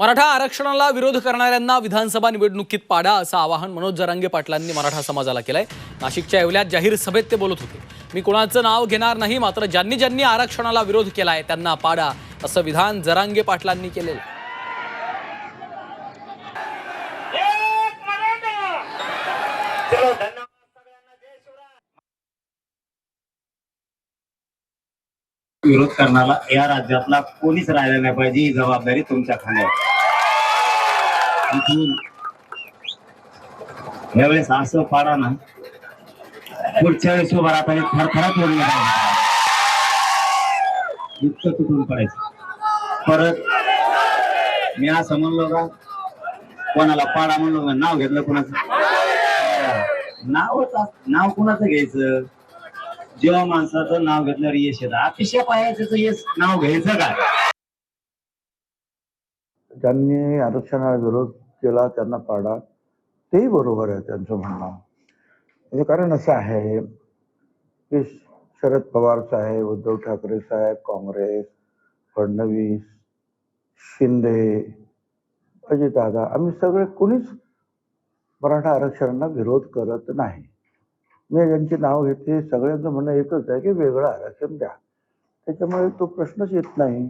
मराठा आरक्षणाला विरोध करणाऱ्यांना विधानसभा निवडणुकीत पाडा असं आवाहन मनोज जरांगे पाटलांनी मराठा समाजाला केलंय. नाशिकच्या येवल्यात जाहीर सभेत ते बोलत होते. मी कोणाचं नाव घेणार नाही मात्र ज्यांनी ज्यांनी आरक्षणाला विरोध केलाय त्यांना पाडा असं विधान जरांगे पाटलांनी केलेलं आहे. धन्यवाद. विरोध करणारा या राज्यातला कोणीच राहिला नाही पाहिजे ही जबाबदारी तुमच्या खांद्यावर यावेळेस असं पाडा ना पुढच्या वेळेस उभा राहता थरथरात बोललं इतकं तुटून पडायचं. परत मी असं म्हणलो का कोणाला पाडा म्हणलो का नाव घेतलं कोणाचं? नाव नाव कोणाचं घ्यायचं? जेव्हा माणसाचं नाव घेतल्यावर यश येतं. अतिशय पायाचं यश नाव घ्यायचं काय? ज्यांनी आरक्षणाला विरोध केला त्यांना पाडा. तेही बरोबर आहे त्यांचं म्हणणं. म्हणजे कारण असं आहे की शरद पवार साहेब उद्धव ठाकरे साहेब काँग्रेस फडणवीस शिंदे अजितदादा आम्ही सगळे कोणीच मराठा आरक्षणाला विरोध करत नाही. मी ज्यांची नाव घेते सगळ्यांचं म्हणणं एकच आहे की वेगळं आरक्षण द्या. त्याच्यामुळे तो प्रश्नच येत नाही.